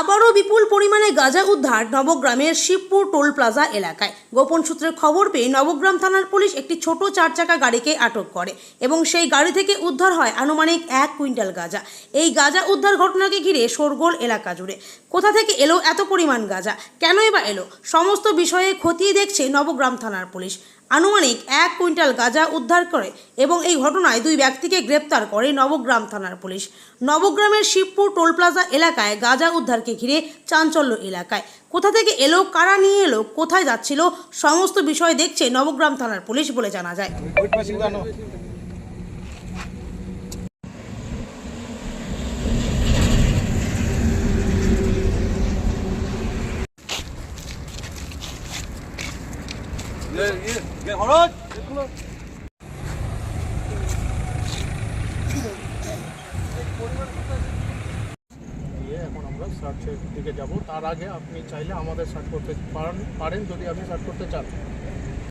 আবারও বিপুল পরিমাণে গাঁজা উদ্ধার নবগ্রামের শিবপুর টোল প্লাজা এলাকায়। গোপন সূত্রে খবর পেয়ে নবগ্রাম থানার পুলিশ একটি ছোট চার চাকা গাড়িকে আটক করে এবং সেই গাড়ি থেকে উদ্ধার হয় আনুমানিক এক কুইন্টাল গাঁজা। এই গাঁজা উদ্ধার ঘটনাকে ঘিরে শোরগোল এলাকা জুড়ে। কোথা থেকে এলো এত পরিমাণ গাঁজা? কেনই বা এলো? সমস্ত বিষয়ে খতিয়ে দেখছে নবগ্রাম থানার পুলিশ। আনুমানিক এক কুইন্টাল গাঁজা উদ্ধার করে এবং এই ঘটনায় দুই ব্যক্তিকে গ্রেপ্তার করে নবগ্রাম থানার পুলিশ। নবগ্রামের শিবপুর টোল প্লাজা এলাকায় গাঁজা উদ্ধারকে ঘিরে চাঞ্চল্য এলাকায়। কোথা থেকে এলো, কারা নিয়ে এলো, কোথায় যাচ্ছিল, সমস্ত বিষয় দেখছে নবগ্রাম থানার পুলিশ বলে জানা যায়। ওয়েট মেশিন জানো দিয়ে এখন সার্চের দিকে যাব। তার আগে আপনি চাইলে আমাদের সার্চ করতে পারেন পারেন যদি আপনি সার্চ করতে চান।